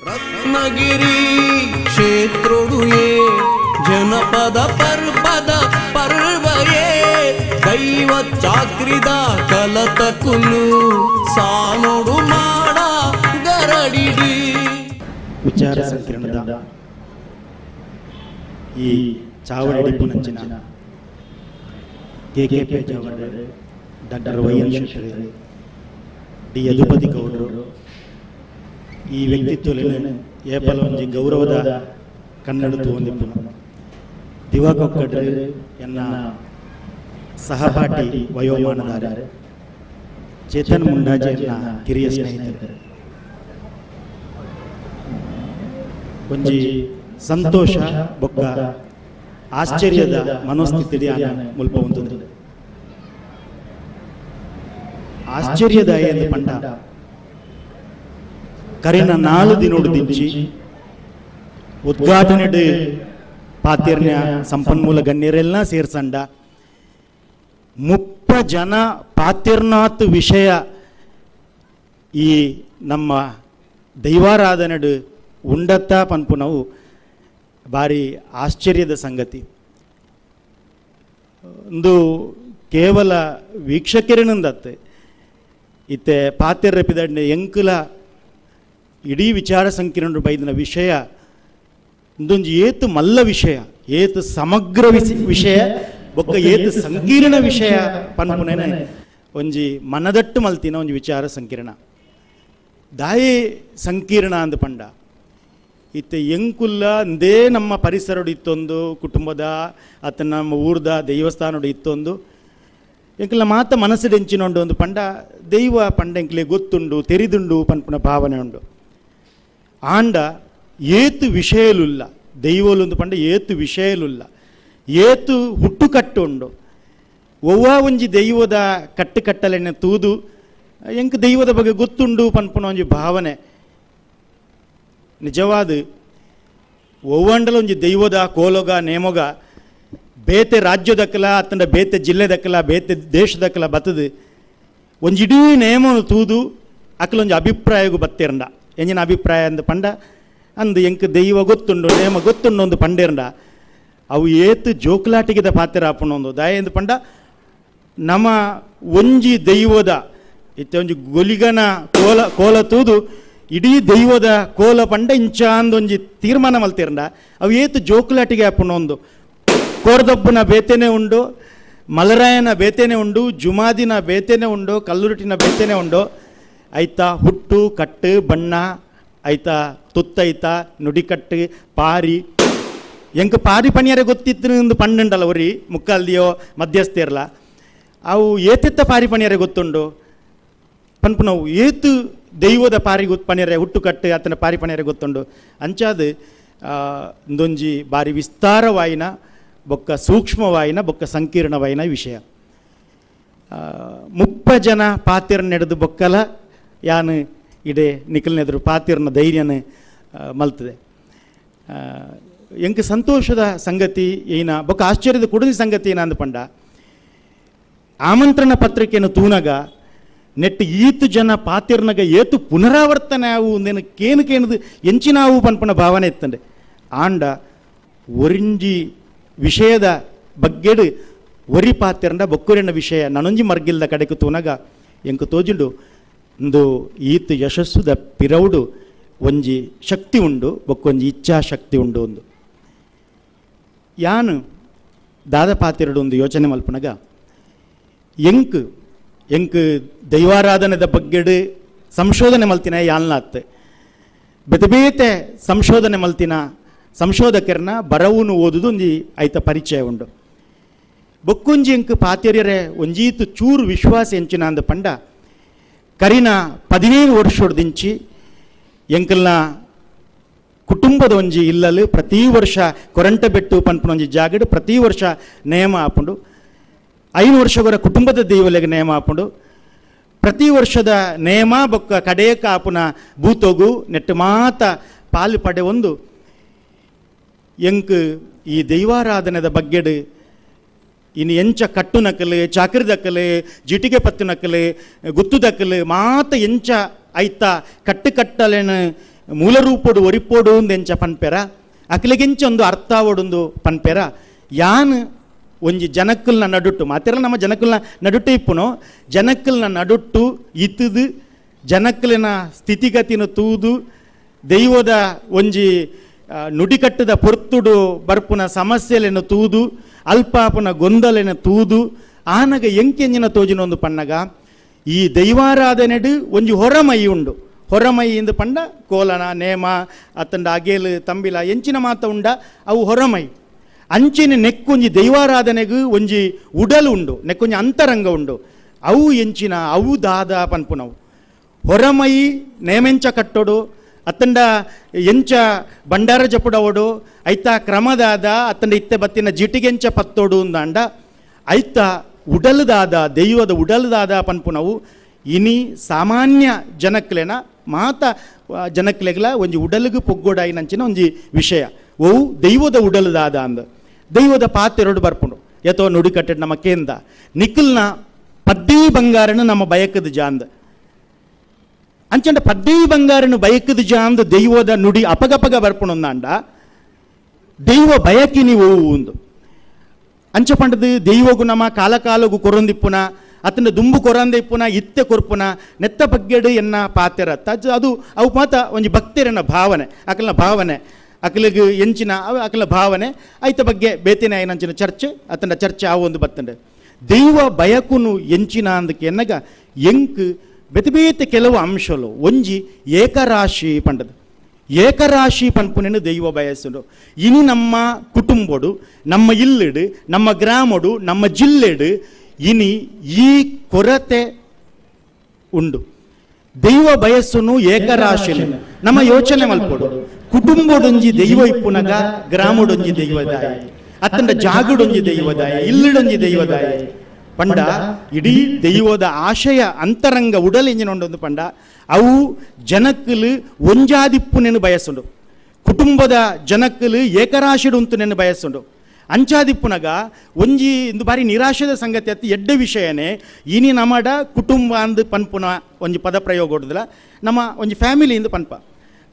ರತ್ನಗಿರಿ ಕ್ಷೇತ್ರೊಡುಯೇ ಜನಪದ ಪರ್ವದ ಪರ್ವಯೇ ದೈವ ಚಾಕ್ರಿದ ಕಲತ ಕುಲು ಸಾನೊಡು ಮಾಡ ಗರಡಿಡಿ ವಿಚಾರ ಸಂಕಿರಣದ ಈ ಚಾವಡಿ ಪುನಂಚಿನ K K P ಜಾವಡ್ರೆ doctor Y N ಶೆಟ್ಟರೆ D Yadupati ಗೌಡರು ಈ ವ್ಯಕ್ತಿತ್ವದಲ್ಲಿ ಏಪಲ ಒಂಜಿ ಗೌರವದ ಕನ್ನಡ ತೂಂದಿಪ್ಪುನು ದಿವಾಕೊಕ್ಕಡ್ರೆ ಎನ್ನ ಸಹಪಾಠಿ ವಯೋಮಾನದಾರ. ಚೇತನ್ ಮುಂಡಾಜೆ ಎನ್ನ ಕಿರಿಯ ಸ್ನೇಹಿತರು. ಒಂಜಿ ಸಂತೋಷ ಬೊಕ್ಕ ಆಶ್ಚರ್ಯದ ಮನೋಸ್ಥಿತಿ ಮುಲ್ಪ ಹೊಂದುದು ಆಶ್ಚರ್ಯದ ಎಂದು ಪಂಡ? ಕರಿನ ನಾಲು ದಿನೋಡು ದಿಂಚಿ. ಉದ್ಘಾಟನೆ ಪಾತಿರ್ನ ಸಂಪನ್ಮೂಲ ಗಣ್ಯರೆಲ್ಲ ಸೇರ್ಸಂಡ. ಮುಪ್ಪ ಜನ ಪಾತಿರ್ನಾತ್ ವಿಷಯ ಈ ನಮ್ಮ ದೈವಾರಾಧನೆಡು ಉಂಡತ್ತ ಪನ್ಪು ನಾವು ಭಾರಿ ಆಶ್ಚರ್ಯದ ಸಂಗತಿ. ಒಂದು ಕೇವಲ ವೀಕ್ಷಕರಿನಂದತ್ತೆ. ಇತ್ತೆ ಪಾತಿರ್ ರೆಪಿದಂಡೆ ಎಂಕುಲ ಇಡೀ ವಿಚಾರ ಸಂಕಿರಣ ಬೈದಿನ ವಿಷಯ ಒಂದೊಂದು ಏತು ಮಲ್ಲ ವಿಷಯ ಏತು ಸಮಗ್ರ ವಿಷಯ ಬೊಕ್ಕ ಏತು ಸಂಕೀರ್ಣ ವಿಷಯ ಪನ್ಪುನೇನೆ ಒಂಜಿ ಮನದಟ್ಟು ಮಲ್ತಿನ ಒಂಜಿ ವಿಚಾರ ಸಂಕಿರಣ. ದಾಯಿ ಸಂಕೀರ್ಣ ಅಂದ ಪಂಡ. ಇತ್ತೆ ಎಂಕುಲ್ಲ ಅಂದೇ ನಮ್ಮ ಪರಿಸರಡು ಇತ್ತೊಂದು ಕುಟುಂಬದ ಅತ ನಮ್ಮ ಊರ್ದ ದೇವಸ್ಥಾನಡು ಇತ್ತೊಂದು ಎಂಕುಲ್ಲ ಮಾತ ಮನಸ್ಸಿಡೆಂಚಿನೊಂಡು ಒಂದು ಪಂಡ. ದೈವ ಪಂಡ ಎಂಕ್ಲೆ ಗೊತ್ತುಂಡು ತೆರಿದುಂಡು ಪನ್ಪುನ ಭಾವನೆ ಉಂಡು. ಆಂಡ ಏತು ವಿಷಯಲುಲ್ಲ. ದೈವಲೊಂದು ಪಂಡ ಏತು ವಿಷಯಲುಲ್ಲ. ಏತು ಹುಟ್ಟು ಉಂಡು ಒವ್ವ ಒಂಜಿ ದೈವದ ಕಟ್ಟು ಕಟ್ಟಲೆನೆ ತೂದು, ಎಂಕ್ ದೈವದ ಬಗ್ಗೆ ಗೊತ್ತುಂಡು ಪನ್ಪುನ ಒಂಜಿ ಭಾವನೆ. ನಿಜವಾದ, ಒವ್ವಂಡಲ ಒಂಜಿ ದೈವದ ಕೋಲೊಗ, ನೇಮೊಗ, ಬೇತೆ ರಾಜ್ಯದಕ್ಕಲ ಅತ್ತಂಡ ಬೇತೆ ಜಿಲ್ಲೆದಕ್ಕಲ ಬೇತೆ ದೇಶದಕ್ಕಲ ಬತ್ತದು, ಒಂಜಿಡೀ ನೇಮನು ತೂದು ಅಕ್ಕಲೊಂಜಿ ಅಭಿಪ್ರಾಯಗೂ ಬತ್ತಿರಂಡ. ಎಂಜಿನ ಅಭಿಪ್ರಾಯ ಅಂದ ಪಂಡ, ಅಂದು ಎಂಕ್ ದೈವ ಗೊತ್ತುಂಡು, ನೇಮ ಗೊತ್ತುಂಡು ಒಂದು ಪಂಡೇರಂಡ ಅವು ಏತು ಜೋಕ್ಲಾಟಿಗಿದ ಪಾತ್ರ ಆಪುಣ ಒಂದು ದಾಯ ಎಂದು ಪಂಡ ನಮ್ಮ ಒಂಜಿ ದೈವದ, ಇತ್ತೆ ಒಂಜಿ ಗೊಲಿಗನ ಕೋಲ ಕೋಲ ತೂದು, ಇಡೀ ದೈವದ ಕೋಲ ಪಂಡ ಇಂಚ ಅಂದೊಂಜಿ ತೀರ್ಮಾನ ಮಲ್ತಿರಂಡ ಅವು ಏತು ಜೋಕ್ಲಾಟಿಗೆ ಆಪುಣ ಒಂದು ಬೇತೇನೆ ಬೇತೆನೆ ಉಂಡು, ಮಲರಾಯನ ಬೇತೆನೆ ಉಂಡು, ಜುಮಾದಿನ ಬೇತೆನೆ ಉಂಡು, ಕಲ್ಲುರುಟಿನ ಬೇತೆನೆ ಉಂಡು ಐತ ಹುಟ್ಟು, ಕಟ್ಟು, ಬಣ್ಣ, ಐತ ತುತ್ತೈತ ನುಡಿಕಟ್ಟು, ಪಾರಿ. ಎಂಕ್ ಪಾರಿ ಪಣಿಯರೆ ಗೊತ್ತಿತ್ತು ಒಂದು ಪಣ್ಣುಂಡಲ್ಲ ಒರಿ ಮುಕ್ಕಲ್ದಿಯೋ ಮಧ್ಯಸ್ಥಿರಲ್ಲ ಅವು ಏತೆತ್ತ ಪಾರಿ ಪಣಿಯರೆ ಗೊತ್ತುಂಡು? ಪನ್ಪು ನಾವು ಏತು ದೈವದ ಪಾರಿ ಗೊತ್ತು ಪಣಿಯರೆ, ಹುಟ್ಟು, ಕಟ್ಟು, ಆತನ ಪಾರಿ ಪಣಿಯರೆ ಗೊತ್ತುಂಡು. ಅಂಚಾದ ಇಂದೊಂಜಿ ಬಾರಿ ವಿಸ್ತಾರವಾಯಿನ ಬೊಕ್ಕ ಸೂಕ್ಷ್ಮವಾಯಿನ ಬೊಕ್ಕ ಸಂಕೀರ್ಣವಾಯಿನ ವಿಷಯ. ಮುಪ್ಪ ಜನ ಪಾತ್ರ ನಡೆದು ಬೊಕ್ಕಲ ಯಾನು ಇಡೆ ನಿಖಲ್ನೆದುರು ಪಾತಿರ್ನ ಧೈರ್ಯನ ಮಲ್ತದೆ. ಎಂಕ್ ಸಂತೋಷದ ಸಂಗತಿ ಏನ, ಬೊಕ್ಕ ಆಶ್ಚರ್ಯದ ಕುಡದಿ ಸಂಗತಿ ಏನ ಅಂದ ಪಂಡ. ಆಮಂತ್ರಣ ಪತ್ರಿಕೆಯನ್ನು ತೂನಗ, ನೆಟ್ಟು ಈತು ಜನ ಪಾತಿರ್ನಗ ಏತು ಪುನರಾವರ್ತನೆ ಆವು ನೆನ ಕೇನು ಕೇನದು ಎಂಚಿನಾವು ಪನ್ಪನ ಭಾವನೆ ಇತ್ತಂಡೆ ಆಂಡ ಒರಿಂಜಿ ವಿಷಯದ ಬಗ್ಗೆಡು ಒರಿ ಪಾತಿರಂಡ ಬೊಕ್ಕುರಿನ ವಿಷಯ, ನನೊಂಜಿ ಮರ್ಗಿಲ್ದ ಕಡೆಗೆ ತೂನಗ, ಎಂಕು ತೋಜುಂಡು ಒಂದು ಈತ ಯಶಸ್ಸುದ ಪಿರವುಡು ಒಂಜಿ ಶಕ್ತಿ ಉಂಡು ಬೊಕ್ಕೊಂಜಿ ಇಚ್ಛಾಶಕ್ತಿ ಉಂಡು ಒಂದು. ಯಾನು ದಾದ ಪಾತಿರಡು ಒಂದು ಯೋಚನೆ ಮಲ್ಪನಗ, ಎಂಕ್ ಎಂಕ್ ದೈವಾರಾಧನೆದ ಬಗ್ಗೆಡು ಸಂಶೋಧನೆ ಮಲ್ತಿನ ಯಾಲ್ನಾತ್. ಬೇತೆ ಸಂಶೋಧನೆ ಮಲ್ತಿನ ಸಂಶೋಧಕರನ್ನ ಬರವುನು ಓದುದು ಒಂಜಿ ಐತ ಪರಿಚಯ ಉಂಡು. ಬೊಕ್ಕೊಂಜಿ ಎಂಕ್ ಪಾತಿರ್ಯರೆ ಒಂಜೀತು ಚೂರು ವಿಶ್ವಾಸ ಎಂಚಿನ ಅಂದ ಪಂಡ ಕರಿನ ಪದಿನೇಳು ವರ್ಷೊಡ್ದಿಂಚಿ ಎಂಕಲ್ನ ಕುಟುಂಬದ ಒಂಜಿ ಇಲ್ಲಲು ಪ್ರತಿ ವರ್ಷ ಕೊರಂಟ ಬೆಟ್ಟು ಪನ್ಪುನ ಒಂಜಿ ಜಾಗಡು ಪ್ರತಿ ವರ್ಷ ನೇಮ ಆಪುಂಡು ಐನು ವರ್ಷಗಳ ಕುಟುಂಬದ ದೇವಲೆಗೆ ನೇಮ ಆಪುಂಡು ಪ್ರತಿ ವರ್ಷದ ನೇಮ ಬೊಕ್ಕ ಕಡೆಯಕ ಆಪುನ ಭೂತೋಗು, ನೆಟ್ಟು ಮಾತ ಪಾಲು ಪಡೆ ಒಂದು ಎಂಕ್ ಈ ದೈವಾರಾಧನೆದ ಬಗ್ಗೆಡು ಇನ್ನು ಎಂಚ ಕಟ್ಟು ನಕಲೆ, ಚಾಕರಿ ದಕ್ಕಲೆ ಜಿಟಿಗೆ ಪತ್ತು ನಕಲೆ, ಗುತ್ತು ದಕ್ಕಲೆ ಮಾತ ಎಂಚ ಐತ, ಕಟ್ಟು ಕಟ್ಟಲೇನು ಮೂಲರೂಪಡು, ಒರಿಪೋಡು ಎಂಚ ಪನ್ಪೆರ, ಅಕಲಿಗೆಂಚ ಒಂದು ಅರ್ಥ ಓಡೊಂದು ಪನ್ಪೆರ. ಯಾನ್ ಒಂಜಿ ಜನಕ್ಕಲ್ನ ನಡುಟ್ಟು, ಮಾತೆಲ್ಲ ನಮ್ಮ ಜನಕ್ಕಲ್ನ ನಡುಟ್ಟೆ ಇಪ್ಪುನೋ ಜನಕ್ಕಲ್ನ ನಡುಟ್ಟು ಇತ್ತದು ಜನಕ್ಕಲಿನ ಸ್ಥಿತಿಗತಿನ ತೂದು, ದೈವದ ಒಂಜಿ ನುಡಿಕಟ್ಟದ ಪೊರ್ತುಡು ಬರ್ಪುನ ಸಮಸ್ಯೆಲೆನ ತೂದು, ಅಲ್ಪಾಪುನ ಗೊಂದಲೆನ ತೂದು, ಆನಗ ಎಂಕೆಂಜಿನ ತೋಜಿನೊಂದು ಪನ್ನಗ ಈ ದೈವಾರಾಧನೆಡು ಒಂಜಿ ಹೊರಮೈ ಉಂಡು. ಹೊರಮೈ ಇಂದು ಪಂಡ ಕೋಲನ, ನೇಮ, ಅತ್ತಂಡ ಅಗೇಲು, ತಂಬಿಲ, ಎಂಚಿನ ಮಾತ ಉಂಡ, ಅವು ಹೊರಮೈ ಅಂಚಿನ ನೆಕ್ಕೊಂಜಿ ದೈವಾರಾಧನೆಗೂ ಒಂಜಿ ಉಡಲು ಉಂಡು, ನೆಕ್ಕೊಂಜಿ ಅಂತರಂಗ ಉಂಡು. ಅವು ಎಂಚಿನ, ಅವು ದಾದ ಪನ್ಪುನವು. ಹೊರಮೈ ನೇಮೆಂಚ ಕಟ್ಟೋಡು ಅತ್ತಂಡ ಎಂಚ ಬಂಡಾರ ಜಪುಡವಡು ಐತ ಕ್ರಮದಾದ ಅತ್ತಂಡ ಇತ್ತೆ ಬತ್ತಿನ ಜಿಟಿಗೆಂಚ ಪತ್ತೋಡು ಅಂದಾಂಡ. ಐತ ಉಡಲದಾದ ದೈವದ ಉಡಲದಾದ ಪನ್ಪುನವು ಇನಿ ಸಾಮಾನ್ಯ ಜನಕ್ಲೆನ, ಮಾತ ಜನಕ್ಲೆಗಲ ಒಂಜಿ ಪೊಗ್ಗೋಡಾಯಿ ನಂಚಿನ ಒಂಜಿ ವಿಷಯ. ಓ ದೈವದ ಉಡಲದಾದ ಅಂದ. ದೈವದ ಪಾತೆರಡು ಬರ್ಪುಂಡು. ಯಥೋ ನುಡಿ ಕಟ್ಟೆಡ್ ನಮ್ಮ ಕೇಂದ. ನಿಖಿಲ್ನ ಪದ್ದಿ ಬಂಗಾರನ ನಮ್ಮ ಬಯಕದ ಜಾಂದ. ಅಂಚಂಡ ಪದ್ದೈ ಬಂಗಾರನು ಬಯಕದ ಜಾಂದ ದೈವದ ನುಡಿ ಅಪಗಪಗ ಬರ್ಪುಣಂದಾಂಡ, ದೈವ ಬಯಕಿ ನೀವು ಒಂದು ಅಂಚ ಪಂಡದು ದೈವಗು ನಮ ಕಾಲಕಾಲಗು ಕೊರೊಂದಿಪ್ಪುನ ಅತನ ದುಂಬು ಕೊರೊಂದಿಪ್ಪುನ, ಇತ್ತೆ ಕೊರ್ಪುನ, ನೆತ್ತ ಬಗ್ಗೆಡು ಎನ್ನ ಪಾತೆರ. ತಜ್ ಅದು ಅವು ಮಾತ ಒಂಜಿ ಭಕ್ತಿರನ ಭಾವನೆ, ಅಕಲ್ನ ಭಾವನೆ, ಅಕಲಿಗೆ ಎಂಚಿನ ಅಕಲ ಭಾವನೆ, ಐತ ಬಗ್ಗೆ ಬೇತಿನ ಏನಂಚಿನ ಚರ್ಚೆ ಅತನ ಚರ್ಚೆ ಆ ಒಂದು ಬತ್ತಂಡೆ. ದೈವ ಬಯಕುನು ಎಂಚಿನ ಅಂದಕ್ಕೆ ಎನ್ನಗ, ಎಂಕ್ ಬೇತೆ ಕೆಲವು ಅಂಶಲು ಒಂಜಿ ಏಕರಾಶಿ ಪಂಡದು. ಏಕರಾಶಿ ಪನ್ಪುನೆನು ದೈವ ಬಯಸುಡು ಇನಿ ನಮ್ಮ ಕುಟುಂಬಡು, ನಮ್ಮ ಇಲ್ಲಿಡು, ನಮ್ಮ ಗ್ರಾಮಡು, ನಮ್ಮ ಜಿಲ್ಲೆಡು ಇನಿ ಈ ಕೊರತೆ ಉಂಡು. ದೈವ ಬಯಸ್ಸುನು ಏಕರಾಶಿ ನಮ್ಮ ಯೋಚನೆ ಮಲ್ಪೋಡು. ಕುಟುಂಬಡೊಂಜಿ ದೈವ ಇಪ್ಪುನಗ, ಗ್ರಾಮಡೊಂಜಿ ದೈವದಾಯ ಅತ್ತಂಡ ಜಾಗಡೊಂಜಿ ದೈವದಾಯ ಇಲ್ಲಿಡೊಂಜಿ ದೈವದಾಯ ಪಂಡ ಇಡೀ ದೈವದ ಆಶಯ ಅಂತರಂಗ ಉಡಲೆಂಜಿನೊಂದೊಂದು ಪಂಡ. ಅವು ಜನಕ್ಕಲು ಒಂಜಾದಿಪ್ಪುನೆನು ಬಯಸುಂಡು. ಕುಟುಂಬದ ಜನಕ್ಕಲು ಏಕರಾಶಿಡು ನೆನ ಬಯಸುಂಡು. ಅಂಚಾದಿಪ್ಪುನಗ ಒಂಜಿ ಇಂದು ಬಾರಿ ನಿರಾಶದ ಸಂಗತಿ ಅತ್ತಿ ಎಡ್ಡ ವಿಷಯನೇ ಇನಿ ನಮಡ ಕುಟುಂಬ ಅಂದು ಪನ್ಪುನ ಒಂಜಿ ಪದ ಪ್ರಯೋಗ ಹೊಡೆದಿಲ್ಲ ನಮ್ಮ ಒಂಜಿ ಫ್ಯಾಮಿಲಿಯಿಂದ ಪನ್ಪ.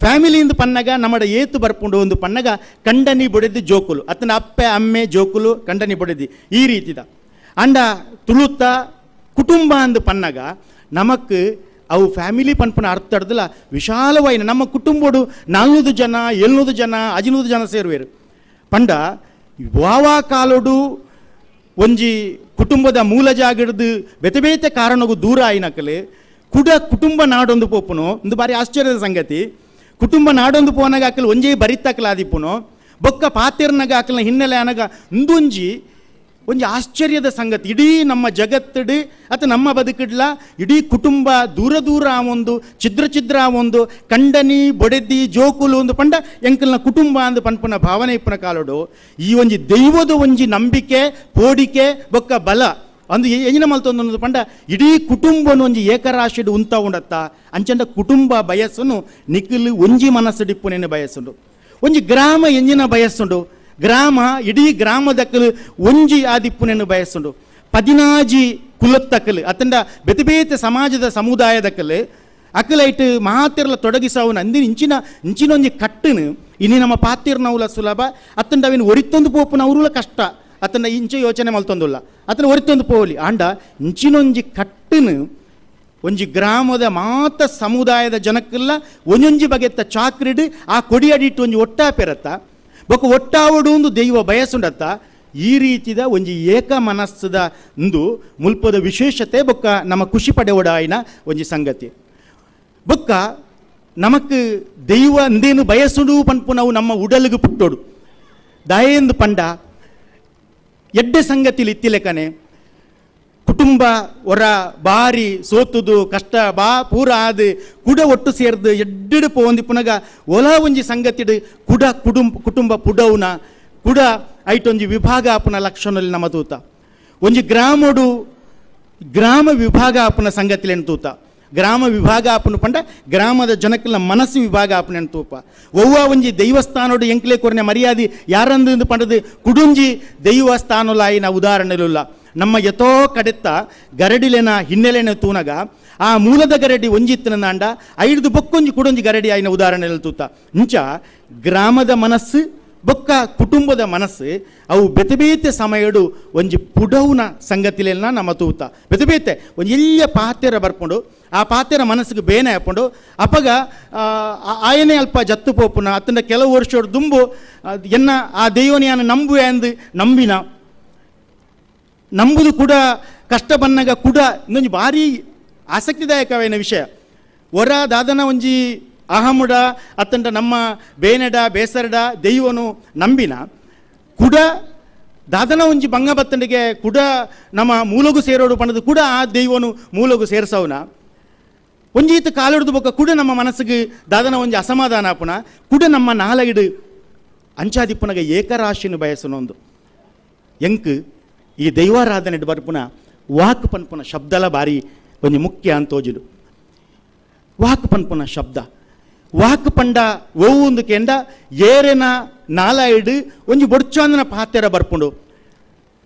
ಫ್ಯಾಮಿಲಿಯಿಂದ ಪನ್ನಗ ನಮ್ಮಡ ಏತು ಬರ್ಪುಂಡು ಒಂದು ಪನ್ನಗ ಕಂಡನಿ ಬೊಡೆದು ಜೋಕುಲು. ಅತ್ತನ ಅಪ್ಪೆ ಅಮ್ಮೆ ಜೋಕುಲು ಕಂಡನಿ ಬೊಡೆದಿ ಈ ರೀತಿದ. ಅಂಡ ತುಳುತ್ತ ಕುಟುಂಬ ಅಂದು ಪನ್ನಗ, ನಮಕ್ ಅವು ಫ್ಯಾಮಿಲಿ ಪನ್ಪನ ಅರ್ಥ ಹಿಡ್ದಲ್ಲ. ವಿಶಾಲವಾಯಿನ ನಮ್ಮ ಕುಟುಂಬಡು ನಾಲ್ನೂದು ಜನ ಏಳ್ನೂದು ಜನ ಅಜಿನೂದು ಜನ ಸೇರುವೆರು. ಪಂಡ, ವಾವಾ ಕಾಲೋಡು ಒಂಜಿ ಕುಟುಂಬದ ಮೂಲ ಜಾಗಿಡ್ದು ಬೆತೆ ಬೇತೆ ಕಾರಣಗು ದೂರ ಆಯ್ನಕಲೆ, ಕುಡ ಕುಟುಂಬ ನಾಡೊಂದು ಪೋಪುನು ಒಂದು ಬಾರಿ ಆಶ್ಚರ್ಯದ ಸಂಗತಿ. ಕುಟುಂಬ ನಾಡೊಂದು ಪೋನಾಗ ಹಾಕಲು ಒಂಜೇ ಆದಿಪ್ಪುನು ಬೊಕ್ಕ ಪಾತೆರ್ನಾಗ ಹಿನ್ನೆಲೆ ಅನಗ ಒಂದೊಂಜಿ ಒಂಜಿ ಆಶ್ಚರ್ಯದ ಸಂಗತಿ. ಇಡೀ ನಮ್ಮ ಜಗತ್ತಿಡಿ ಅಥವಾ ನಮ್ಮ ಬದುಕಿಡ್ಲ, ಇಡೀ ಕುಟುಂಬ ದೂರ ದೂರ ಆ ಒಂದು ಚಿದ್ರ ಚಿದ್ರ ಆ ಒಂದು, ಕಂಡನಿ, ಬೊಡೆದಿ, ಜೋಕುಲು ಒಂದು ಪಂಡ ಎಂಕಲ್ನ ಕುಟುಂಬ ಅಂದು ಪನ್ಪುನ ಭಾವನೆ ಇಪ್ಪನ ಕಾಲೋಡು. ಈ ಒಂಜಿ ದೈವದ ಒಂಜಿ ನಂಬಿಕೆ ಪೋಡಿಕೆ ಬೊಕ್ಕ ಬಲ, ಅಂದು ಎಂಜಿನ ಮಲ್ತೊಂದು ಪಂಡ, ಇಡೀ ಕುಟುಂಬ ಒಂಜಿ ಏಕರಾಶಿಡು ಉಂತ ಉಂಡತ್ತ. ಅಂಚಂಡ ಕುಟುಂಬ ಬಯಸ್ಸನ್ನು ನಿಖಿಲ್ ಒಂಜಿ ಮನಸ್ಸುಡಿಪ್ಪುನೇನು ಬಯಸ್ಸುಂಡು. ಒಂಜಿ ಗ್ರಾಮ ಎಂಜಿನ ಬಯಸ್ಸುಂಡು. ಗ್ರಾಮ, ಇಡೀ ಗ್ರಾಮದಕ್ಕಲು ಒಂಜಿ ಆದಿಪ್ಪುನೆನ್ನು ಬಯಸುಂಡು. ಪದಿನಾಜಿ ಕುಲತ್ತಕ್ಕಲು ಅತ್ತಂಡ ಬೆತಬೇತ ಬೇತೆ ಸಮಾಜದ ಸಮುದಾಯದಕ್ಕಲು ಅಕಲೈಟ್ ಮಹಾತಿರ್ಲ ತೊಡಗಿಸವನ ಅಂದಿನ ಇಂಚಿನ, ಇಂಚಿನೊಂಜಿ ಕಟ್ಟನು, ಇನಿ ನಮ್ಮ ಪಾತಿರ್ನವುಲ ಸುಲಭ ಅತ್ತಂಡ ಅವಿನ ಒರಿತೊಂದು ಪೋಪುನ ಅವರುಲ ಕಷ್ಟ ಅತನ ಇಂಚ ಯೋಚನೆ ಮಲ್ತೊಂದುಲ್ಲ. ಅತನ ಒರಿತೊಂದು ಪೋಲಿ, ಆಂಡ ಇಂಚಿನೊಂಜಿ ಕಟ್ಟನು, ಒಂಜಿ ಗ್ರಾಮದ ಮಾತ ಸಮುದಾಯದ ಜನಕ್ಕೆಲ್ಲ ಒಂಜೊಂಜಿ ಬಗೆತ್ತ ಚಾಕ್ರಿಡ್, ಆ ಕೊಡಿಯಡಿಟ್ಟು ಒಂಜಿ ಒಟ್ಟ ಪೆರತ್ತ. ಬೊಕ ಒಟ್ಟಾವಡು ಒಂದು ದೈವ ಬಯಸುಂಡತ್ತ, ಈ ರೀತಿದ ಒಂಜಿ ಏಕ ಮನಸ್ಸದ ಒಂದು ಮುಲ್ಪದ ವಿಶೇಷತೆ ಬೊಕ್ಕ ನಮ್ಮ ಖುಷಿ ಪಡೆವಡಾಯಿನ ಒಂಜಿ ಸಂಗತಿ. ಬೊಕ್ಕ ನಮಕ್ ದೈವ ಅಂದೇನು ಬಯಸುಡು ಪನ್ಪು ನಾವು ನಮ್ಮ ಉಡಲಿಗೆ ಪುಟ್ಟೋಡು. ದಯೆಂದು ಪಂಡ, ಎಡ್ಡೆ ಸಂಗತಿಲಿ ಇತ್ತಿಲೆಕನೆ ಕುಟುಂಬ ಹೊರ ಬಾರಿ ಸೋತುದು, ಕಷ್ಟ, ಬಾ, ಪೂರ ಆದು, ಕುಡ ಒಟ್ಟು ಸೇರ್ದು ಎಡ್ಡಿಡು ಪೋಂದಿ ಪುನಗ ಒಲ ಒಂಜಿ ಸಂಗತಿಡು, ಕುಡ ಕುಟುಂಬ ಕುಟುಂಬ ಪುಡೌನ, ಕುಡ ಐಟೊಂಜಿ ವಿಭಾಗ ಆಪುನ ಲಕ್ಷಣಲ್ಲಿ ನಮ್ಮ ತೂತ. ಒಂಜಿ ಗ್ರಾಮಡು ಗ್ರಾಮ ವಿಭಾಗ ಆಪುನ ಸಂಗತಿಲೆನ್ ತೂತ. ಗ್ರಾಮ ವಿಭಾಗ ಆಪುನ ಪಂಡ ಗ್ರಾಮದ ಜನಕ್ಕೆಲ್ಲ ಮನಸ್ಸು ವಿಭಾಗ ಆಪುನೆನ್ ತೂಪ. ಒವ್ವ ಒಂಜಿ ದೈವಸ್ಥಾನೋಡು ಎಂಕ್ಲೆ ಕೊರನೆ ಮರ್ಯಾದೆ ಯಾರಂದು ಪಂಡದು ಕುಡುಂಜಿ ದೈವಸ್ಥಾನಲಾಯಿನ ಉದಾಹರಣೆಲುಲ್ಲ. ನಮ್ಮ ಯಥೋ ಕಡೆತ್ತ ಗರಡಿಲೆನ ಹಿನ್ನೆಲೆನ ತೂನಗ, ಆ ಮೂಲದ ಗರಡಿ ಒಂಜಿತ್ತಿನ ನಾಂಡ, ಐದು ಬೊಕ್ಕೊಂಜಿ ಕುಡೊಂಜಿ ಗರಡಿ ಆಯ್ನ ಉದಾಹರಣೆ ತೂತ. ಇಂಚ ಗ್ರಾಮದ ಮನಸ್ಸು, ಬೊಕ್ಕ ಕುಟುಂಬದ ಮನಸ್ಸು, ಅವು ಬೆತಬೇತೆ ಸಮಯಡು ಒಂಜಿ ಪುಡೌನ ಸಂಗತಿಲೆಲ್ಲ ನಮ್ಮ ತೂತ. ಬೆತಬೇತೆ ಒಂದು ಎಲ್ಲ ಪಾತ್ಯರ ಪಾತೆರ ಬರ್ಕೊಂಡು ಆ ಪಾತೆರ ಮನಸ್ಸಿಗೆ ಬೇನೆ ಹಾಕೊಂಡು ಅಪಗ ಆಯನೇ ಅಲ್ಪ ಜತ್ತು ಪೋಪುನ, ಅತ್ತಂಡ ಕೆಲವು ವರ್ಷ ದುಂಬು ಎನ್ನ ಆ ದೈವನಿಯನ್ನು ನಂಬುವೆ ಎಂದು ನಂಬಿನ. ನಂಬುದು ಕೂಡ, ಕಷ್ಟ ಬಂದಾಗ ಕೂಡ, ಇನ್ನೊಂದು ಭಾರಿ ಆಸಕ್ತಿದಾಯಕವೈನ ವಿಷಯ. ವರ ದಾದನ ಒಂಜಿ ಅಹಮುಡ, ಅತ್ತಂಡ ನಮ್ಮ ಬೇನೆಡ, ಬೇಸರಡ, ದೈವನು ನಂಬಿನ ಕುಡ ದಾದನ ಒಂಜಿ ಬಂಗ ಬತ್ತಂಡಿಗೆ ಕುಡ ನಮ್ಮ ಮೂಲಗು ಸೇರೋಡು ಪಣದು ಕೂಡ ಆ ದೈವನು ಮೂಲಗು ಸೇರ್ಸವನ. ಒಂಜೀತ ಕಾಲಿಡ್ದು ಬೊಕ್ಕ ಕೂಡ ನಮ್ಮ ಮನಸ್ಸಿಗೆ ದಾದನ ಒಂಜಿ ಅಸಮಾಧಾನ ಆಪುನ, ಕೂಡ ನಮ್ಮ ನಾಲಗಿಡು ಅಂಚಾದಿಪ್ಪನಗ ಏಕರಾಶಿನ ಬಯಸನೊಂದು. ಎಂಕ್ ಈ ದೈವಾರಾಧನೆ ಬರ್ಪುನ ವಾಕ್ ಪನ್ಪುನ ಶಬ್ದಲ ಬಾರಿ ಒಂಜಿ ಮುಖ್ಯ ಅಂತೋಜಿಲು ವಾಕ್ ಪನ್ಪುನ ಶಬ್ದ. ವಾಕ್ ಪಂಡ ಓವು ಒಂದು ಕೆಂಡ, ಏರೆನ ನಾಲಾಯಿಡು ಒಂಜಿ ಬೊಡ್ಚಾಂದನ ಪಾತೆರ ಬರ್ಪುಂಡು.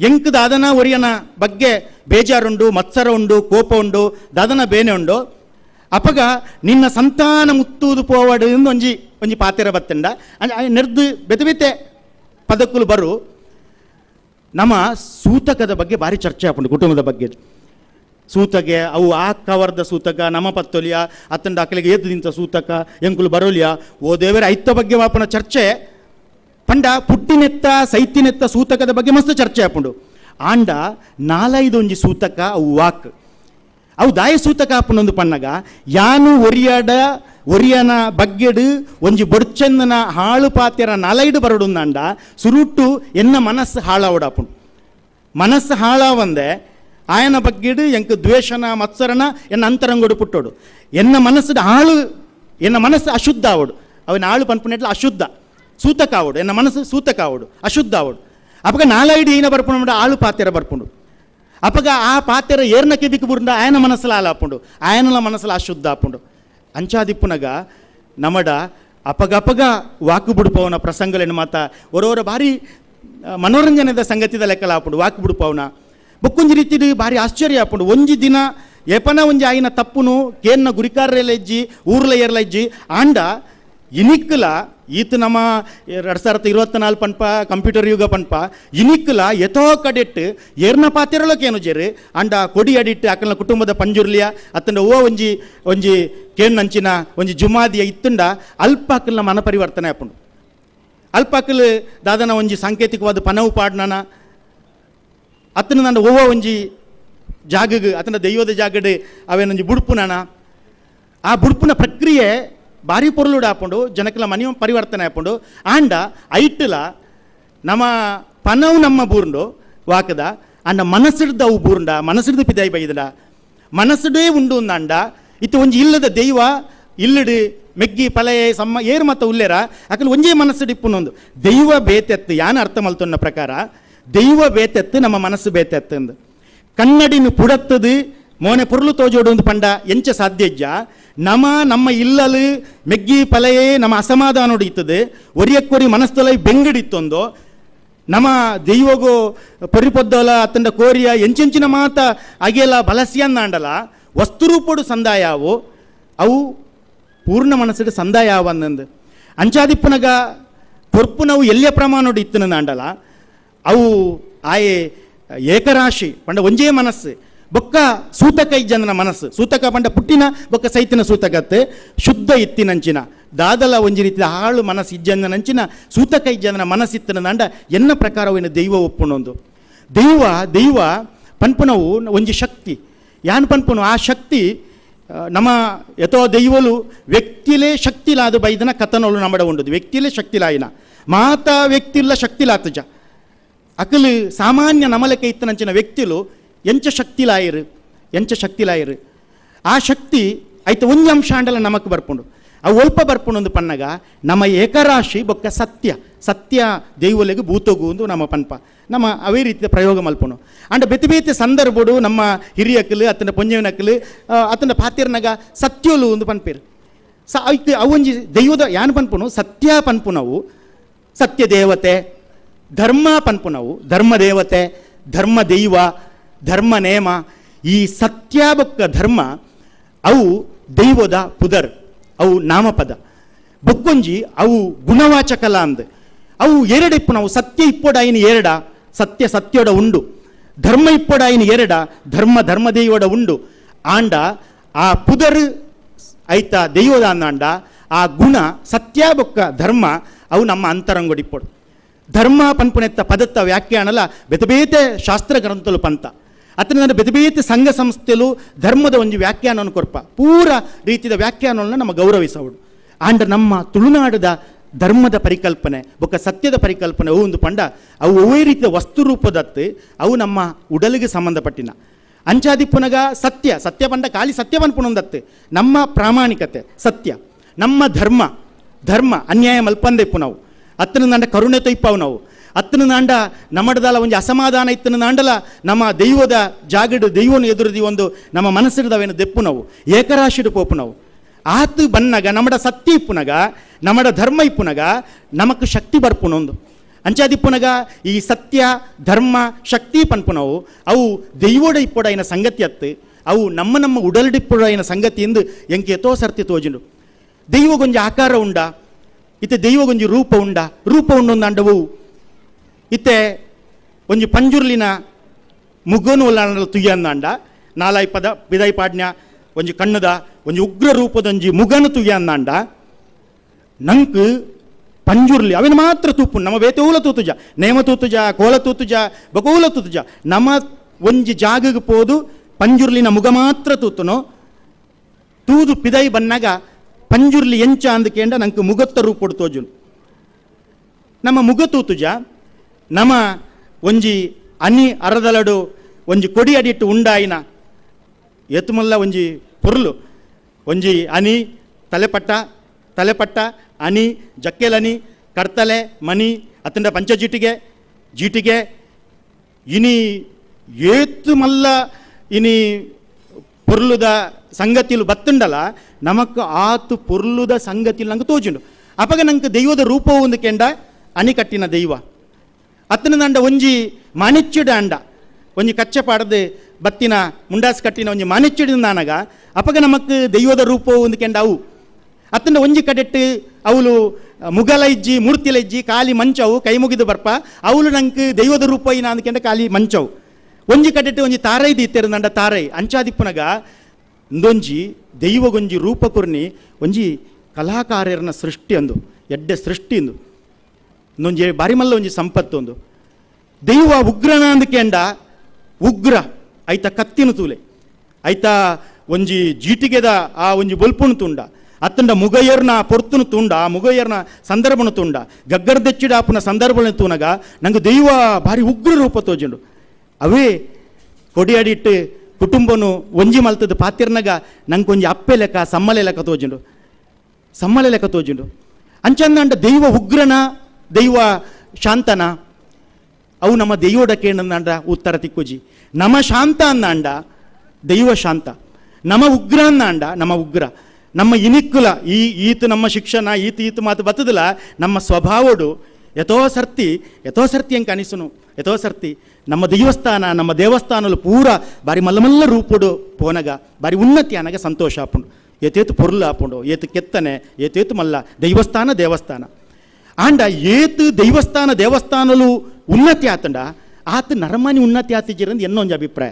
ಎಂಕ್ ದಾದನ ಒರಿಯನ ಬಗ್ಗೆ ಬೇಜಾರುಂಡು ಮತ್ಸರ ಉಂಡು, ಕೋಪ ಉಂಡು, ದಾದನ ಬೇನೆ ಉಂಡು. ಅಪಗ ನಿನ್ನ ಸಂತಾನ ಮುತ್ತೂದು ಪೋವಾಡು ಒಂಜಿ ಒಂಜಿ ಪಾತೆರ ಬತ್ತಂಡ. ನೆರ್ದು ಬೆತೆ ಬೆತೆ ಪದಕ್ಕುಲು ಬರು. ನಮ್ಮ ಸೂತಕದ ಬಗ್ಗೆ ಭಾರಿ ಚರ್ಚೆ ಹಾಕೊಂಡು ಕುಟುಂಬದ ಬಗ್ಗೆ. ಸೂತಗೆ, ಅವು ಆ ಕವರ್ದ ಸೂತಕ, ನಮ್ಮ ಪತ್ತೊಲಿಯ, ಅತ್ತಂಡ ಅಕ್ಕಲಿಗೆ ಎದ್ದು ನಿಂತ ಸೂತಕ, ಎಂಕುಲು ಬರೋಲಿಯ, ಓ ದೇವರ ಐತ್ತ ಬಗ್ಗೆ ಮಾಪನ ಚರ್ಚೆ. ಪಂಡ ಪುಟ್ಟಿನೆತ್ತ, ಸೈತಿನೆತ್ತ ಸೂತಕದ ಬಗ್ಗೆ ಮಸ್ತ್ ಚರ್ಚೆ ಹಾಕೊಂಡು ಆಂಡ ನಾಲೈದು ಒಂಜಿ ಸೂತಕ, ಅವು ವಾಕ್. ಅವು ದಾಯ ಸೂತಕ ಹಾಪನೊಂದು ಪಣ್ಣಗ. ಯಾನು ಒರಿಯಾಡ ಒರಿಯನ ಬಗ್ಗೆಡು ಒಂಜಿ ಬೊಡ್ಚಂದನ ಹಾಳು ಪಾತ್ಯರ ನಲೈಡು ಬರಡುಂದಂಡ ಸುರುಟ್ಟು ಎನ್ನ ಮನಸ್ಸು ಹಾಳಾವಡಾಪುಂಡು ಮನಸ್ಸು ಹಾಳಾವಂದೆ ಆಯನ ಬಗ್ಗೆಡು ಎಂಕ್ ದ್ವೇಷನ ಮತ್ಸರನ ಎನ್ನ ಅಂತರಂಗೊಡು ಪುಟ್ಟೋಡು. ಎನ್ನ ಮನಸ್ಸು ಹಾಳು, ಎನ್ನ ಮನಸ್ಸು ಅಶುದ್ಧ ಆವಡು ಅವನ ಹಾಳು ಪನ್ಪುನೆಟ್ಲ ಅಶುದ್ಧ ಸೂತಕ ಆವಡು ಎನ್ನ ಮನಸ್ಸು ಸೂತಕ ಆವಡು ಅಶುದ್ಧ ಆವಡು ಅಪಗ ನಾಲೈಡು ಏನ ಬರ್ಪುಂಡು ಆಳು ಪಾತ್ಯರ ಬರ್ಪುಂಡು. ಅಪಗ ಆ ಪಾತ್ಯರ ಏರ್ನ ಕೆದಿಕ್ ಬುರುಂಡ ಆಯನ ಮನಸ್ಸು ಆಲ ಆಪುಂಡು ಆಯನಲ ಮನಸ್ಸಲ ಅಶುದ್ಧ ಆಪುಂಡು ಅಂಚಾದಿಪ್ಪುನಗ ನಮಡ ಅಪಗಪಗ ವಾಕು ಬುಡುಪವನ ಪ್ರಸಂಗಲೇನು ಮಾತ ಓರೋರ ಭಾರಿ ಆ, ಮನೋರಂಜನೆದ ಸಂಗತಿದ ಲೆಕ್ಕಲ ಆಪುಂಡು ವಾಕು ಬುಡುಪವನ ಬೊಕ್ಕೊಂಜಿ ರೀತಿಡು ಭಾರಿ ಆಶ್ಚರ್ಯ ಆಪುಂಡು. ಒಂಜಿ ದಿನ ಏಪನ ಒಂಜಿ ಆಯಿನ ತಪ್ಪುನು ಕೇನ್ನ ಗುರಿಕಾರ್ರೆಲ್ಲ ಇಜ್ಜಿ ಊರ್ಲ ಏರ್ಲ ಇಜ್ಜಿ ಆಂಡ ಇನಿಕ್ಕಲ ಈತ ನಮ್ಮ ಎರಡು ಸಾವಿರದ ಇರುವತ್ತ ನಾಲ್ ಪನ್ಪ, ಕಂಪ್ಯೂಟರ್ ಯುಗ ಪನ್ಪ, ಇನಿಕ್ಲ ಯಥೋ ಕಡೆಟ್ ಏರ್ನ ಪಾತಿರಲೋಕೇನು ಜೇರು ಅಂಡ ಕೊಡಿ ಅಡಿಟ್ಟು ಅಕಲ್ನ ಕುಟುಂಬದ ಪಂಜುರ್ಲಿಯ, ಅತ್ತಂಡ ಓ ಒಂಜಿ ಒಂಜಿ ಕೇಣ್ಣಂಚಿನ ಒಂಜಿ ಜುಮಾದಿಯ ಇತ್ತುಂಡ ಅಲ್ಪ ಅಕಲ್ನ ಮನ ಪರಿವರ್ತನೆ ಆಪುಂಡು. ಅಲ್ಪ ಅಕಲ್ ದಾದನ ಒಂಜಿ ಸಾಂಕೇತಿಕವಾದ ಪನವು ಪಾಡ್ನನ ಅತ್ತನ ನನ್ನ ಓವ ಒಂಜಿ ಜಾಗಗ್ ಅತನ ದೈವದ ಜಾಗಡ್ ಅವೇನೊಂಜಿ ಬುಡ್ಪುನನ, ಆ ಬುಡ್ಪುನ ಪ್ರಕ್ರಿಯೆ ಭಾರಿ ಪೊರ್ಲುಡು ಆಪುಂಡು ಜನಕ್ಕೆಲ್ಲ ಮನೆಯ ಪರಿವರ್ತನೆ ಆಪುಂಡು ಆಂಡ ಐಟ್ಲ ನಮ್ಮ ಪನವು ನಮ್ಮ ಬೂರ್ಂಡು ವಾಕದ ಅಂಡ ಮನಸ್ಸಿಡ್ದ ಅವು ಬೂರ್ಂಡ, ಮನಸ್ಸಿಡ್ದು ಪಿದಾಯಿ ಬೈದಡ ಮನಸ್ಸುಡೇ ಉಂಡು ಅಂಡ ಇತ್ತು ಒಂಜಿ ಇಲ್ಲದ ದೈವ ಇಲ್ಲಡು ಮೆಗ್ಗಿ ಪಲಯೆ ಸಮ್ಮ, ಏರು ಮತ್ತ ಉಲ್ಲೇರ ಅಕಲ್ ಒಂಜೇ ಮನಸ್ಸು ಇಪ್ಪುನೊಂದು ದೈವ ಬೇತೆತ್ತು, ಯಾನ ಅರ್ಥ ಮಲ್ತೊನ್ನ ಪ್ರಕಾರ, ದೈವ ಬೇತೆತ್ತು, ನಮ್ಮ ಮನಸ್ಸು ಬೇತೆತ್ತಂದು. ಕನ್ನಡಿನ ಪುಡತ್ತದು, ಮೋನೆ ಪುರ್ಲು ತೋಜೋಡು ಪಂಡ, ಎಂಚ ಸಾಧ್ಯಜ್ಜ ನಮ, ನಮ್ಮ ಇಲ್ಲಲು ಮೆಗ್ಗಿ ಪಲೆಯೇ ನಮ್ಮ ಅಸಮಾಧಾನ ಹೊಡೆಯುತ್ತದೆ ಒರಿಯಕ್ಕೊರಿ ಮನಸ್ಥಲ ಬೆಂಗಡಿತ್ತೊಂದು. ನಮ್ಮ ದೈವಗೋ ಪರಿಪೊದ್ದಲ ಅತ್ತಂಡ ಕೋರಿಯ ಎಂಚೆಂಚಿನ ಮಾತ ಅಗೆಲ ಬಲಸಿಯನ್ನಾಂಡಲ ವಸ್ತುರೂಪಡು ಸಂದಾಯವು. ಅವು ಪೂರ್ಣ ಮನಸ್ಸಿಗೆ ಸಂದಾಯ ಆವನ್ನಂದು ಅಂಚಾದಿಪ್ಪನಗ ಕೊರ್ಪುನವು ಎಲ್ಲಿಯ ಪ್ರಮಾಣೋಡು ಇತ್ತನ ಅವು ಆಯೆ ಏಕರಾಶಿ, ಪಂಡ ಒಂಜೇ ಮನಸ್ಸು. ಬೊಕ್ಕ ಸೂತಕ ಜನನ ಮನಸ್ಸು. ಸೂತಕ ಪಂಡ ಪುಟ್ಟಿನ, ಬೊಕ್ಕ ಸೈತಿನ ಸೂತಕತ್ತೆ. ಶುದ್ಧ ಇತ್ತಿನಂಚಿನ. ದಾದಲ ಒಂಜಿ ರೀತಿಯ ಹಾಳು ಮನಸ್ಸು ಇಜ್ಜನ ನಂಚಿನ ಸೂತಕ ಇಜ್ಜನ ಮನಸ್ಸಿತ್ತಿನ ದಂಡ ಎನ್ನ ಪ್ರಕಾರವೇನು ದೈವ ಒಪ್ಪುಣೊಂದು? ದೈವ ದೈವ ಪನ್ಪುನವು ಒಂಜಿ ಶಕ್ತಿ. ಯಾನ್ ಪನ್ಪುನು? ಆ ಶಕ್ತಿ ನಮ್ಮ ಯಥೋ ದೈವಲು ವ್ಯಕ್ತಿಲೇ ಶಕ್ತಿಲಾದು ಬೈದನ ಕಥನಲು ನಮ್ಮಡ ಉಂಡದು. ವ್ಯಕ್ತಿಲೇ ಶಕ್ತಿಲಾಯಿನ. ಮಾತಾ ವ್ಯಕ್ತಿಲ್ಲ ಶಕ್ತಿಲಾತಜ. ಅಕಲು ಸಾಮಾನ್ಯ ನಮಲಕ್ಕೆ ಇತ್ತನಂಚಿನ ವ್ಯಕ್ತಿಲು ಎಂಚ ಶಕ್ತಿಲಾಯಿರು ಎಂಚ ಶಕ್ತಿಲಾಯಿರು ಆ ಶಕ್ತಿ ಐತೆ ಒಂಜಿ ಅಂಶ ಅಂಡಲ ನಮಕ್ ಬರ್ಪುಂಡು. ಅವು ಒಲ್ಪ ಬರ್ಪುಂಡು ಒಂದು ಪನ್ನಗ, ನಮ್ಮ ಏಕರಾಶಿ ಬೊಕ್ಕ ಸತ್ಯ. ಸತ್ಯ ದೇವಲೆಗೆ ಭೂತೋಗು ಒಂದು ನಮ್ಮ ಪನ್ಪ. ನಮ್ಮ ಅವೇ ರೀತಿಯ ಪ್ರಯೋಗ ಮಲ್ಪುಣು ಅಂಡ ಬೆತೆ ಬೇತೆ ಸಂದರ್ಭಡು ನಮ್ಮ ಹಿರಿಯಕ್ಕಲು ಅತ್ತನ ಪೊಂಜವಿನಕ್ಕಲು ಅತ್ತನ ಪಾತಿರ್ನಗ ಸತ್ಯೋಲು ಒಂದು ಪನ್ಪೇರು. ಸ ಅವೊಂಜಿ ದೈವದ ಯಾನ್ ಪನ್ಪುನು? ಸತ್ಯ ಪನ್ಪುನವು. ಸತ್ಯ ದೇವತೆ, ಧರ್ಮ ಪನ್ಪುನವು. ಧರ್ಮ ದೇವತೆ, ಧರ್ಮ ದೈವ ಧರ್ಮ ನೇಮ, ಈ ಸತ್ಯಾಬಕ್ಕ ಧರ್ಮ, ಅವು ದೈವದ ಪುದರ್, ಅವು ನಾಮಪದ. ಬೊಕ್ಕೊಂಜಿ ಅವು ಗುಣವಾಚಕಲ ಅಂದ್. ಅವು ಎರಡಿಪ್ಪು ನಾವು ಸತ್ಯ ಇಪ್ಪೊಡಾಯಿನ ಎರಡ, ಸತ್ಯ ಸತ್ಯೊಡ ಉಂಡು. ಧರ್ಮ ಇಪ್ಪೊಡಾಯಿನ ಎರಡ, ಧರ್ಮ ಧರ್ಮ ದೈವೋಡ ಉಂಡು. ಆಂಡ, ಆ ಪುದರ್ ಐತ ದೈವದ ಅಂದಾಂಡ ಆ ಗುಣ ಸತ್ಯ ಬೊಕ್ಕ ಧರ್ಮ, ಅವು ನಮ್ಮ ಅಂತರಂಗೊಡಿಪ್ಪೊಡು ಧರ್ಮ ಪನ್ಪುನೆತ್ತ ಪದತ್ತ ವ್ಯಾಖ್ಯಾನಲ ಬೆತಬೇತೆ ಶಾಸ್ತ್ರ ಗ್ರಂಥಲು ಪಂತ. ಅತನ ಬೆತೆ ಬೇತೆ ಸಂಘ ಸಂಸ್ಥೆಲು ಧರ್ಮದ ಒಂದು ವ್ಯಾಖ್ಯಾನವನ್ನು ಕೊರ್ಪ ಪೂರ ರೀತಿಯ ವ್ಯಾಖ್ಯಾನವನ್ನು ನಮ್ಮ ಗೌರವಿಸವುಡು ಆಂಡ ನಮ್ಮ ತುಳುನಾಡದ ಧರ್ಮದ ಪರಿಕಲ್ಪನೆ ಬೊಕ್ಕ ಸತ್ಯದ ಪರಿಕಲ್ಪನೆ, ಅವು ಒಂದು ಪಂಡ. ಅವು ಒವೇ ರೀತಿಯ ವಸ್ತು ರೂಪದತ್ತು ಅವು ನಮ್ಮ ಉಡಲಿಗೆ ಸಂಬಂಧಪಟ್ಟಿನ. ಅಂಚಾದಿಪ್ಪುನಗ ಸತ್ಯ ಸತ್ಯ ಪಂಡ ಖಾಲಿ ಸತ್ಯವನ್ನು ಪುನೊಂದತ್ತೆ ನಮ್ಮ ಪ್ರಾಮಾಣಿಕತೆ, ಸತ್ಯ. ನಮ್ಮ ಧರ್ಮ ಧರ್ಮ ಅನ್ಯಾಯ ಮಲ್ಪಂದೆ ಪುನವು ಅತ್ತನ ನನ್ನ ಕರುಣೆ ತೊಯ್ಪಾವು ನಾವು. ಅತ್ತನ ನಾಂಡ ನಮ್ಮಡದಲ್ಲ ಒಂದು ಅಸಮಾಧಾನ ಇತ್ತನ ನಾಂಡಲ ನಮ್ಮ ದೈವದ ಜಾಗಡು ದೈವನ ಎದುರದಿ ಒಂದು ನಮ್ಮ ಮನಸ್ಸಿರದವೇನು ದೆಪ್ಪು ನಾವು ಏಕರಾಶಿಡು ಪೋಪು ನಾವು ಆತು ಬನ್ನಗ ನಮ್ಮಡ ಸತ್ಯ ಇಪ್ಪುನಗ, ನಮ್ಮಡ ಧರ್ಮ ಇಪ್ಪುನಗ, ನಮಕ್ ಶಕ್ತಿ ಬರ್ಪುನೊಂದು ಅಂಚಾದಿಪ್ಪುನಗ ಈ ಸತ್ಯ, ಧರ್ಮ, ಶಕ್ತಿ ಪನ್ಪುನವು, ಅವು ದೈವೋಡ ಇಪ್ಪೋಡ ಇನ ಸಂಗತಿ ಅತ್ತು, ಅವು ನಮ್ಮ ನಮ್ಮ ಉಡಲ್ಡಿಪ್ಪುಡ ಇನ ಸಂಗತಿ ಎಂದು ಎಂಕೆ ಎತೋ ಸರ್ತಿ ತೋಜಿಂಡು. ದೈವಗೊಂಜಿ ಆಕಾರ ಉಂಡ, ಇತ್ತೆ ದೈವಗೊಂಜಿ ರೂಪ ಉಂಡ, ರೂಪ ಉಂಡೊಂದು ಅಂಡವು ಇತ್ತೆ ಒಂಜಿ ಪಂಜುರ್ಲಿನ ಮುಗ್ಗನು ಒಲ್ಲಾಂಡ ತುಯ್ಯಂದಾಂಡ ನಾಲಾಯ್ ಪದ ಬಿದಾಯ್ ಪಾಡ್ನ್ಯ ಒಂಜಿ ಕಣ್ಣದ ಒಂಜಿ ಉಗ್ರ ರೂಪದೊಂಜಿ ಮುಗನು ತುಯ್ಯಂದಾಂಡ ನಂಕ್ ಪಂಜುರ್ಲಿ, ಅವಿನ ಮಾತ್ರ ತೂಪು, ನಮ್ಮ ಬೇತೂಲ ತೂತುಜ, ನೇಮ ತೂತುಜ, ಕೋಲ ತೂತುಜ, ಬಕೂಲ ತೂತುಜ, ನಮ್ಮ ಒಂಜಿ ಜಾಗಗ ಪೋದು ಪಂಜುರ್ಲಿನ ಮುಗ ಮಾತ್ರ ತೂತುನು. ತೂದು ಪಿದೈ ಬನ್ನಾಗ ಪಂಜುರ್ಲಿ ಎಂಚ ಅಂದಕೇಂಡ ನಂಗೆ ಮುಗತ್ತ ರೂಪೊಡು ತೋಜುನು. ನಮ್ಮ ಮುಗ ತೂತುಜ ನಮ್ಮ ಒಂಜಿ ಅನಿ ಅರದಲಡು ಒಂಜಿ ಕೊಡಿ ಅಡಿಟ್ಟು ಉಂಡಾಯಿನ. ಎತ್ತುಮಲ್ಲ ಒಂಜಿ ಪೊರ್ಲು. ಒಂಜಿ ಅನಿ, ತಲೆಪಟ್ಟ ತಲೆಪಟ್ಟ, ಅನಿ, ಜಕ್ಕೆಲನಿ, ಕರ್ತಲೆ, ಮನಿ, ಅತ್ತಂಡ ಪಂಚ ಜೀಟಿಗೆ ಜೀಟಿಗೆ ಇನಿ ಏತು ಮಲ್ಲ ಇನಿ ಪೊರ್ಲುದ ಸಂಗತಿಲು ಬತ್ತುಂಡಲ, ನಮಕ್ ಆತು ಪೊರ್ಲುದ ಸಂಗತಿಲು ನಂಗೆ ತೋಜುಂಡು. ಅಪಗ ನಂಗೆ ದೈವದ ರೂಪವು ಒಂದು ಕೆಂಡ ಅನಿ ಕಟ್ಟಿನ ದೈವ. ಅತ್ತನ ದಂಡ ಒಂಜಿ ಮಾಣಿಚ್ಯುಡ ಅಂಡ. ಒಂಜಿ ಕಚ್ಚ ಪಾಡದು ಬತ್ತಿನ ಮುಂಡಾಸ್ ಕಟ್ಟಿನ ಒಂಜಿ ಮಾಣಿಚ್ಯುಡಿನ ನಾನಗ. ಅಪಗ ನಮಕ್ ದೈವದ ರೂಪವು ಒಂದು ಕೆಂಡ ಅವು. ಅತ್ತಂಡ ಒಂಜಿ ಕಡೆಟ್ಟು ಅವಳು ಮುಗಲೈಜ್ಜಿ ಮೂರ್ತಿಲ ಇಜ್ಜಿ, ಕಾಲಿ ಮಂಚವು, ಕೈ ಮುಗಿದು ಬರ್ಪ. ಅವಳು ನಂಗೆ ದೈವದ ರೂಪ ಇನ ಅಂದ್ಕೆಂಡ ಕಾಲಿ ಮಂಚವು. ಒಂಜಿ ಕಡೆಟ್ಟು ಒಂಜಿ ತಾರೈ ದೀತೆರು ನಂಡ ತಾರೈ. ಅಂಚಾದಿಪ್ಪುನಗ ಇಂದೊಂಜಿ ದೈವಗೊಂಜಿ ರೂಪ ಕುರ್ನಿ ಒಂಜಿ ಕಲಾಕಾರರನ ಸೃಷ್ಟಿ ಅಂದು, ಎಡ್ಡೆ ಸೃಷ್ಟಿ ಇಂದು. ಇನ್ನೊಂಜಿ ಬಾರಿ ಮಲ್ಲ ಒಂಜಿ ಸಂಪತ್ತು ಒಂದು. ದೈವ ಉಗ್ರನ ಅಂದ್ಕೆಂಡ ಉಗ್ರ, ಐತ ಕತ್ತಿನ ತೂಲೆ. ಐತ ಒಂಜಿ ಜೀಟಿಗೆದ ಆ ಒಂಜಿ ಬೊಲ್ಪುನು ತುಂಡ. ಅತ್ತಂಡ ಮುಗಯರ್ನ ಪೊರ್ತುನು ತುಂಡ, ಆ ಮುಗಯರ್ನ ಸಂದರ್ಭನ ತುಂಡ. ಗಗ್ಗರ್ದೆಚ್ಚಿಡ ಆಪುನ ಸಂದರ್ಭನ ತೂನಗ ನಂಗೆ ದೈವ ಭಾರಿ ಉಗ್ರ ರೂಪ ತೋಜುಂಡು. ಅವೇ ಕೊಡಿಯಾಡಿಟ್ಟು ಕುಟುಂಬನು ಒಂಜಿ ಮಲ್ತದ ಪಾತಿರ್ನಗ ನಂಗೆ ಒಂಜಿ ಅಪ್ಪೆ ಲೆಕ್ಕ ಸಮ್ಮಲೆ ಲೆಕ್ಕ ತೋಜುಂಡು. ಸಮ್ಮಲೆ ಲೆಕ್ಕ ತೋಜುಂಡು. ಅಂಚಂದ ದೈವ ಉಗ್ರನ ದೈವ ಶಾಂತನ, ಅವು ನಮ್ಮ ದೈವೋಡ ಕೇಂದ್ರ ಉತ್ತರ ತಿಕ್ಕುಜಿ ನಮ ಶಾಂತ ಅನ್ನಾಂಡ ದೈವ ಶಾಂತ. ನಮ ಉಗ್ರ ಅಂದಾಂಡ? ನಮ್ಮ ಉಗ್ರ. ನಮ್ಮ ಇನಿಕ್ಕುಲ ಈ ಈತ ನಮ್ಮ ಶಿಕ್ಷಣ, ಈತ ಈತ ಮಾತು ಬತ್ತದಿಲ್ಲ, ನಮ್ಮ ಸ್ವಭಾವಡು ಯಥೋ ಸರ್ತಿ ಯಥೋ ಸರ್ತಿ ಹೆಂಗೆ ಅನಿಸುನು. ಯಥೋ ಸರ್ತಿ ನಮ್ಮ ದೇವಸ್ಥಾನ, ನಮ್ಮ ದೇವಸ್ಥಾನಲು ಪೂರ ಬಾರಿ ಮಲ್ಲಮಲ್ಲ ಮಲ್ಲ ರೂಪುಡು ಪೋನಗ, ಬಾರಿ ಉನ್ನತಿ ಅನಗ ಸಂತೋಷ ಆಪುಂಡು. ಏತೇತು ಪೊರ್ಲು ಆಪುಂಡು, ಏತು ಕೆತ್ತನೆ, ಏತೇತು ಮಲ್ಲ, ದೈವಸ್ಥಾನ, ದೇವಸ್ಥಾನ. ಆಂಡ ಏತ್ ದೈವಸ್ಥಾನ ದೇವಸ್ಥಾನಲು ಉನ್ನತಿ ಆತಂಡ. ಆತ ನರಮಾನಿ ಉನ್ನತಿ ಆತಿಜಿರಂದು ಎನ್ನೊಂದು ಅಭಿಪ್ರಾಯ.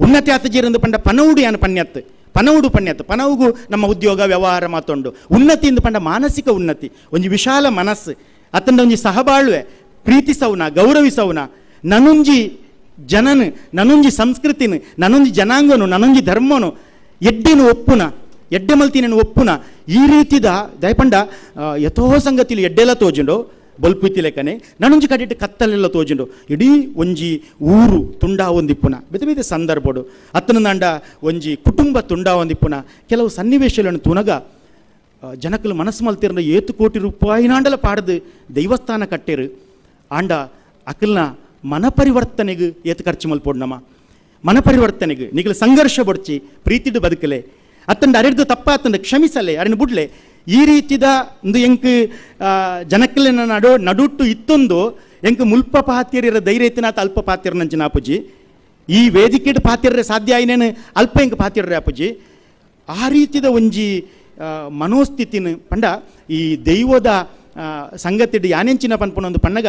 ಉನ್ನತಿ ಆತಿಜಿರಂದು ಪಂಡ ಪನವುಡು ಏನು ಪನ್ಯತ್? ಪನವುಡು ಪನ್ಯತ್. ಪನವುಗು ನಮ್ಮ ಉದ್ಯೋಗ, ವ್ಯವಹಾರ ಮಾತೊಂಡು. ಉನ್ನತಿಯಿಂದ ಪಂಡ ಮಾನಸಿಕ ಉನ್ನತಿ. ಒಂಜಿ ವಿಶಾಲ ಮನಸ್ಸು. ಅತಂಡ ಒಂಜಿ ಸಹಬಾಳ್ವೆ. ಪ್ರೀತಿಸವುನ ಗೌರವಿಸವುನ ನನುಂಜಿ ಜನನು, ನನುಂಜಿ ಸಂಸ್ಕೃತಿನು, ನನುಂಜಿ ಜನಾಂಗನು, ನನುಂಜಿ ಧರ್ಮನು, ಎಡ್ಡಿನ ಒಪ್ಪುನ. ಎಡ್ಡೆ ನನ್ನ ಒಪ್ಪುನ ಈ ರೀತಿದ ದಯಪಂಡ ಯಥೋ ಸಂಗತಿಲು ಎಡ್ಡೆಲ್ಲ ತೋಜುಂಡು, ಬೊಲ್ಪುತಿ ಲೆಕ್ಕನೆ ನನೊಂಜಿ ಕಡೆಟ್ ಕತ್ತಲೆಲ್ಲ ತೋಜುಂಡು, ಇಡೀ ಒಂಜಿ ಊರು ತುಂಡ ಒಂದಿಪ್ಪುನ ಬೇತೆ ಬೇತೆ ಸಂದರ್ಭಡು ಅತ್ತನ ನಂಡ ಒಂಜಿ ಕುಟುಂಬ ತುಂಡ ಒಂದಿಪ್ಪುನ ಕೆಲವು ಸನ್ನಿವೇಶಗಳನ್ನು ತುನಗ ಜನಕಲು ಮನಸ್ಸು ಮಲ್ತಿರ ಏತು ಕೋಟಿ ರೂಪಾಯಿನಾಂಡಲ ಪಾಡದು ದೈವಸ್ಥಾನ ಕಟ್ಟೆರು, ಆಂಡ ಅಕಲ್ನ ಮನ ಪರಿವರ್ತನೆಗೆ ಏತು ಖರ್ಚು ಮಲ್ಪೋಡು ನಮ್ಮ ಮನ ಪರಿವರ್ತನೆಗೆ ನಿಗಲು ಸಂಘರ್ಷ ಬಡ್ಚಿ ಪ್ರೀತಿಡು ಬದುಕಲೆ ಅತ್ತಂಡ ತಪ್ಪ ಅತ್ತಂದು ಕ್ಷಮಿಸಲೆ ಅರಣ ಬುಡ್ಲೆ, ಈ ರೀತಿದ ಒಂದು ಎಂಕ್ ಜನಕ್ಕಲಿನ ನಡು, ನಡುಟ್ಟು ಇತ್ತೊಂದು ಎಂಕ್ ಮುಲ್ಪ ಪಾತಿಯರಿರ ಧೈರ್ಯ ಇತ್ತಿನಾತ ಅಲ್ಪ ಪಾತಿರ ನಂಚಿನ ಆಪುಜಿ ಈ ವೇದಿಕೆಡ್ ಪಾತಿರ್ರೆ ಸಾಧ್ಯ ಆಯ್ನೇನು? ಅಲ್ಪ ಎಂಕ್ ಪಾತಿರ್ರೆ ಅಪ್ಪಜಿ ಆ ರೀತಿದ ಒಂಜಿ ಮನೋಸ್ಥಿತಿನ ಪಂಡ ಈ ದೈವದ ಸಂಗತಿ ಸಂಗತಿಡ್ ಯಾನೆಂಚಿನ ಪನ್ಪನೊಂದು ಪಣ್ಣಗ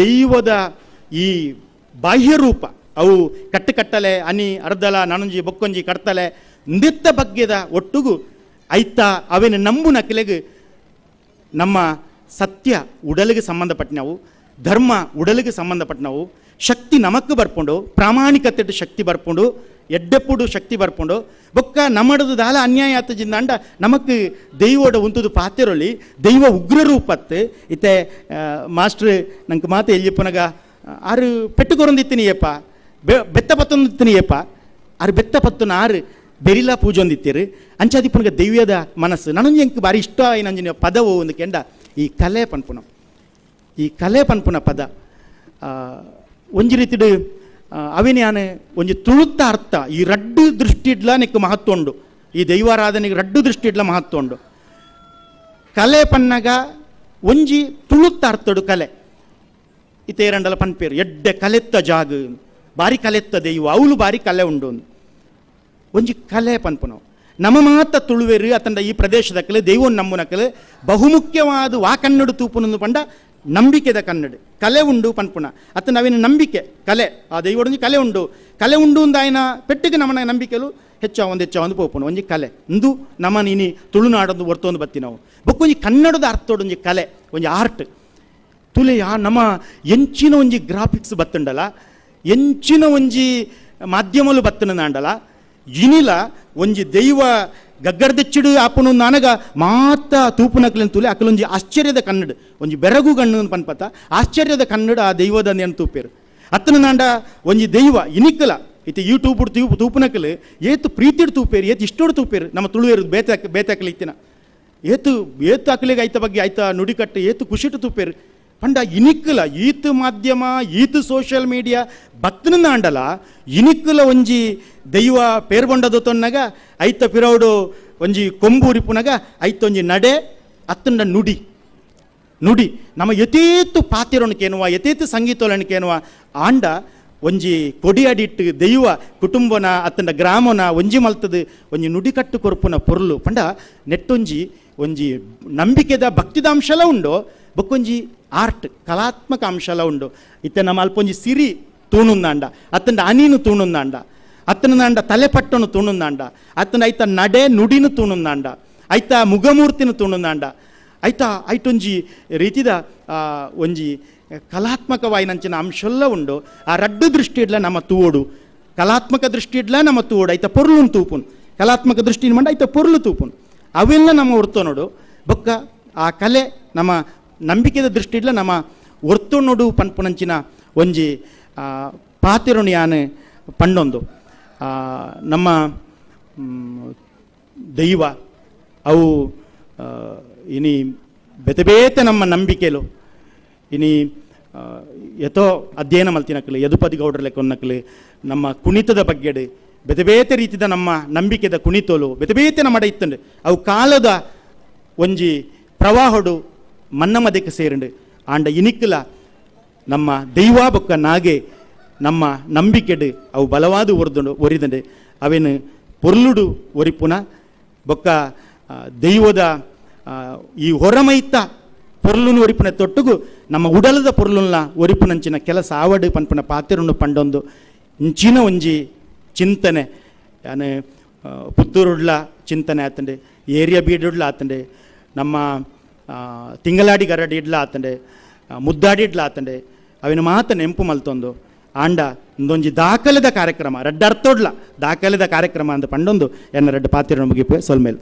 ದೈವದ ಈ ಬಾಹ್ಯ ರೂಪ ಅವು ಕಟ್ಟು ಕಟ್ಟಲೆ ಅನಿ, ಅರ್ಧಲ, ನಾನೊಂಜಿ, ಬೊಕ್ಕೊಂಜಿ ಕಡ್ತಲೆ ನಿತ್ತ ಬಗ್ಗೆದ ಒಟ್ಟಿಗೂ ಐತ ಅವೇನು ನಂಬುನ ಕಿಲೆಗೆ ನಮ್ಮ ಸತ್ಯ ಉಡಲಿಗೆ ಸಂಬಂಧಪಟ್ಟನವು ಧರ್ಮ ಉಡಲಿಗೆ ಸಂಬಂಧಪಟ್ಟನವು ಶಕ್ತಿ ನಮಕ್ಕೆ ಬರ್ಕೊಂಡು ಪ್ರಾಮಾಣಿಕತೆ ಶಕ್ತಿ ಬರ್ಕೊಂಡು ಎಡ್ಡೆಪ್ಪುಡು ಶಕ್ತಿ ಬರ್ಕೊಂಡು ಬೊಕ್ಕ ನಮ್ಮಡದು ದಾಲ ಅನ್ಯಾಯ ಆತಜಿಂದ ಅಂಡ ನಮಕ್ ದೈವೋಡ ಉಂತದು ಪಾತೆರೊಲಿ, ದೈವ ಉಗ್ರ ರೂಪತ್ತೆ ಇತ್ತೆ ಮಾಸ್ಟ್ರ್ ನಂಗೆ ಮಾತು ಎಲ್ಲಿಪ್ಪನಗ ಆರು ಪೆಟ್ಟುಕೊರೊಂದಿತ್ತಿನಿಯಪ್ಪ ಬೆ, ಬೆತ್ತ ಪತ್ತೊಂದಿತ್ತಿನಿಯಪ್ಪ ಆರು ಬೆತ್ತ ಪತ್ತನ ಆರು ಬೆರಿಲ ಪೂಜೆ ಒಂದಿತ್ತೀರು ಅಂಚಾದಿಪ್ಪನಿಗೆ ದೈವ್ಯದ ಮನಸ್ಸು. ನನಗೆ ಎಂಕ್ ಭಾರಿ ಇಷ್ಟ ಏನಂಜನ ಪದವು ಒಂದು ಕೆಂಡ. ಈ ಕಲೆ ಪನ್ಪುನ. ಈ ಕಲೆ ಪನ್ಪುನ ಪದ. ಒಂಜಿ ರೀತಿಡು ಅವಿನ ಯಾನು ಒಂಜಿ ತುಳುತ್ತ ಅರ್ಥ. ಈ ರಡ್ಡು ದೃಷ್ಟಿಡ್ಲ ನಿಕ್ ಮಹತ್ವ ಉಂಡು. ಈ ದೈವಾರಾಧನೆಗೆ ರಡ್ಡು ದೃಷ್ಟಿಡ್ಲ ಮಹತ್ವ ಉಂಡು. ಕಲೆ ಪನ್ನಗ ಒಂಜಿ ತುಳುತ್ತ ಅರ್ಥಡು ಕಲೆ. ಇತೇರಂಡಲ ಪನ್ಪೇರು. ಎಡ್ಡೆ ಕಲೆತ್ತ ಜಾಗ. ಬಾರಿ ಕಲೆತ್ತ ದೈವ. ಅವಳು ಬಾರಿ ಕಲೆ ಉಂಡು. ಒಂಜಿ ಕಲೆ ಪನ್ಪುನವು ನಮ ಮಾತ ತುಳುವೆರು, ಅತಂಡ ಈ ಪ್ರದೇಶದಕ್ಕಲೆ ನಮ್ಮನ ಕಲೆ, ಬಹುಮುಖ್ಯವಾದ ವಾ ಕನ್ನಡ ತೂಪುನೊಂದು ಪಂಡ ನಂಬಿಕೆದ ಕನ್ನಡ. ಕಲೆ ಉಂಡು ಪನ್ಪುನ. ಅತ್ತ ನಾವಿನ ನಂಬಿಕೆ, ಕಲೆ. ಆ ದೈವಡೊಂಜಿ ಕಲೆ ಉಂಡು. ಕಲೆ ಉಂಡು ಅಂದ ಆಯ್ನ ಪೆಟ್ಟಿಗೆ ನಮ್ಮನ ನಂಬಿಕೆಲು ಹೆಚ್ಚ ಒಂದು ಹೆಚ್ಚ ಒಂದು ಪೋಪುನ. ಒಂಜಿ ಕಲೆ. ಇಂದು ನಮ್ಮ ನೀನಿ ತುಳುನಾಡೊಂದು ಒರ್ತೊಂದು ಬತ್ತಿ ನಾವು. ಬೊಕ್ಕೊಂಜಿ ಕನ್ನಡದ ಅರ್ಥೋಡೊಂಜಿ ಕಲೆ, ಒಂಜಿ ಆರ್ಟ್. ತುಲೆಯ ನಮ್ಮ ಎಂಚಿನ ಒಂಜಿ ಗ್ರಾಫಿಕ್ಸ್ ಬತ್ತುಂಡಲ, ಎಂಚಿನ ಒಂಜಿ ಮಾಧ್ಯಮಲು ಬತ್ತನ ಅಂಡಲ ಇನಿಲ ಒಂಜಿ ದೈವ ಗಗ್ಗರ್ದೆಚ್ಚಿಡು ಆಪುನು ನನಗ ಮಾತ ತೂಪುನಕ್ಲೆನ್ ತುಲೆ ಅಕಲೊಂಜಿ ಆಶ್ಚರ್ಯದ ಕನ್ನಡ, ಒಂಜಿ ಬೆರಗು ಗಣ್ಣು ಪನ್ಪತ, ಆಶ್ಚರ್ಯದ ಕನ್ನಡ ಆ ದೈವದ ನೆನ್ ತೂಪೇರು. ಅತ್ತನ ನಾಂಡ ಒಂಜಿ ದೈವ ಇನಿಕ್ಕಲ ಇತ್ತೆ ಯೂಟ್ಯೂಬ್ ತೂಪು ತೂಪುನಕಲು ಏತು ಪ್ರೀತಿಡ್ ತೂಪೇರು, ಏತು ಇಷ್ಟೋಡು ತೂಪೇರು, ನಮ್ಮ ತುಳುವೇರು ಬೇತ ಬೇತಾಕಲಿ ಇತ್ತಿನ ಏತು ಏತು ಅಕಲಿಗೆ ಆಯ್ತ ಬಗ್ಗೆ ಐತ ನುಡಿಕಟ್ಟು, ಏತು ಖುಷಿಟ್ಟು ತುಪ್ಪೇರು ಪಂಡ ಇನಿಕ್ಕಲ ಈತ್ ಮಾಧ್ಯಮ, ಈತ್ ಸೋಷಿಯಲ್ ಮೀಡಿಯಾ ಬತ್ತನ ಅಂಡಲ ಒಂಜಿ ದೈವ ಪೇರ್ಬೊಂಡದು ತೊನ್ನಗ, ಐತ ಪಿರೌಡು ಒಂಜಿ ಕೊಂಬೂರಿಪುನಗ ಐತ ಒಂಜಿ ನಡೆ, ಅತ್ತಂಡ ನುಡಿ. ನುಡಿ. ನಮ್ಮ ಯಥೇತು ಪಾತಿರೋನು ಕೇನುವ ಯಥೇತು ಸಂಗೀತೋಲನು ಕೇನುವ ಆಂಡ ಒಂಜಿ ಕೊಡಿ ಅಡಿಟ್ಟು ದೈವ ಕುಟುಂಬನ, ಅತ್ತಂಡ ಗ್ರಾಮನ ಒಂಜಿ ಮಲ್ತದು, ಒಂಜಿ ನುಡಿಕಟ್ಟು ಕೊರ್ಪುನ ಪೊರ್ಲು. ಪಂಡ ನೆಟ್ಟೊಂಜಿ ಒಂಜಿ ನಂಬಿಕೆದ ಭಕ್ತಿದ ಉಂಡು ಬೊಕ್ಕೊಂಜಿ ಆರ್ಟ್ ಕಲಾತ್ಮಕ ಅಂಶಲ ಉಂಡು. ಇತ್ತೆ ನಮ್ಮ ಅಲ್ಪೊಂಜಿ ಸಿರಿ ತೂಣುಂದಾಂಡ ಅತ್ತಂಡ ಅನೀನು ತೂಣುಂದಾಂಡ ಅತ್ತನಂಡ ತಲೆ ಪಟ್ಟನು ತೂಣುಂದಾಂಡ ಅತ್ತನ ಐತ ನಡೆ ನುಡಿನು ತೂಣುಂದಾಂಡ ಐತ ಮುಗಮೂರ್ತಿನ ತೂಣುಂದಾಂಡ ಐತ ಐಟೊಂಜಿ ರೀತಿದ ಒಂಜಿ ಕಲಾತ್ಮಕವಾಯಿನಂಚಿನ ಅಂಶಲ್ಲ ಉಂಡು. ಆ ರಡ್ಡು ದೃಷ್ಟಿ ಇಡ್ಲ ನಮ್ಮ ತೂವೋಡು. ಕಲಾತ್ಮಕ ದೃಷ್ಟಿ ಇಡ್ಲ ನಮ್ಮ ತೂವೋಡು. ಐತ ಪೊರ್ಲುನ್ ತೂಪುನ್. ಕಲಾತ್ಮಕ ದೃಷ್ಟಿನ ಮಂಡ ಐತ ಪೊರ್ಲು ತೂಪುನ್. ಅವೆಲ್ಲ ನಮ್ಮ ಒರ್ತು ನೋಡು ಬೊಕ್ಕ ಆ ಕಲೆ ನಮ್ಮ ನಂಬಿಕೆದ ದೃಷ್ಟಿ ಇಡ್ಲ ನಮ್ಮ ಒರ್ತು ನೋಡು ಪನ್ಪುನಂಚಿನ ಒಂಜಿ ಪಾತಿರುಣಿ ಆನೆ ಪಂಡೊಂದು ನಮ್ಮ ದೈವ, ಅವು ಇನಿ ಬೆತೆ ಬೇತೆ ನಮ್ಮ ನಂಬಿಕೆಲು, ಇನಿ ಎತೋ ಅಧ್ಯಯನ ಮಲ್ತಿನಕ್ಕಲು ಯದುಪದಿ ಗೌಡ್ರ ಲೆಕ್ಕೊನ್ನಕ್ಕಲು ನಮ್ಮ ಕುಣಿತದ ಬಗ್ಗೆಡು, ಬೆತೆ ರೀತಿದ ನಮ್ಮ ನಂಬಿಕೆದ ಕುಣಿತೋಲು, ಬೆತೆ ನಮ್ಮ ಇತ್ತಂಡು. ಅವು ಕಾಲದ ಒಂಜಿ ಪ್ರವಾಹಡು ಮದಕ್ಕೆ ಸೇರುಂಡು ಆಂಡ ಇನಿಕ್ಕಲ ನಮ್ಮ ದೈವಾ ಬೊಕ್ಕ ನಾಗೆ ನಮ್ಮ ನಂಬಿಕೆಡು ಅವು ಬಲವಾದ ಒರಿದು ಒರಿದಂಡೆ ಅವೇನು ಪೊರ್ಲುಡು ಒರಿಪುನ, ಬೊಕ್ಕ ದೈವದ ಈ ಹೊರಮೈತ ಪೊರ್ಲುನು ಒರಿಪುನ ತೊಟ್ಟುಗು ನಮ್ಮ ಉಡಲದ ಪೊರ್ಲುನ ಒರಿಪುನಂಚಿನ ಕೆಲಸ ಆವಡು ಪನ್ಪುನ ಪಾತಿರುನು ಪಂಡೊಂದು ಇಂಚಿನ ಒಂಜಿ ಚಿಂತನೆ. ಪುತ್ತೂರುಡ್ಲ ಚಿಂತನೆ ಆತಂಡೆ, ಏರಿಯಾ ಬೀಡುಡ್ಲ ಆತಂಡೆ, ನಮ್ಮ ತಿಂಗಳಾಡಿ ಗರಡಿ ಇಡ್ಲ ಆತಂಡೆ ಮುದ್ದಾಡಿ ಇಡ್ಲ ಆತಂಡೆ ಅವಿನ ಮಾತ ನೆಂಪು ಮಲ್ತೊಂದು. ಆಂಡ ಒಂದೊಂಜಿ ದಾಖಲೆದ ಕಾರ್ಯಕ್ರಮ ರಡ್ಡ ಅರ್ಥೋಡ್ಲ ದಾಖಲೆದ ಕಾರ್ಯಕ್ರಮ ಅಂತ ಪಂಡೊಂದು ಎನ್ನ ರಡ್ಡ ಪಾತ್ರ ಮುಗಿಪು ಸೊಲ್ಮೇಲೆ.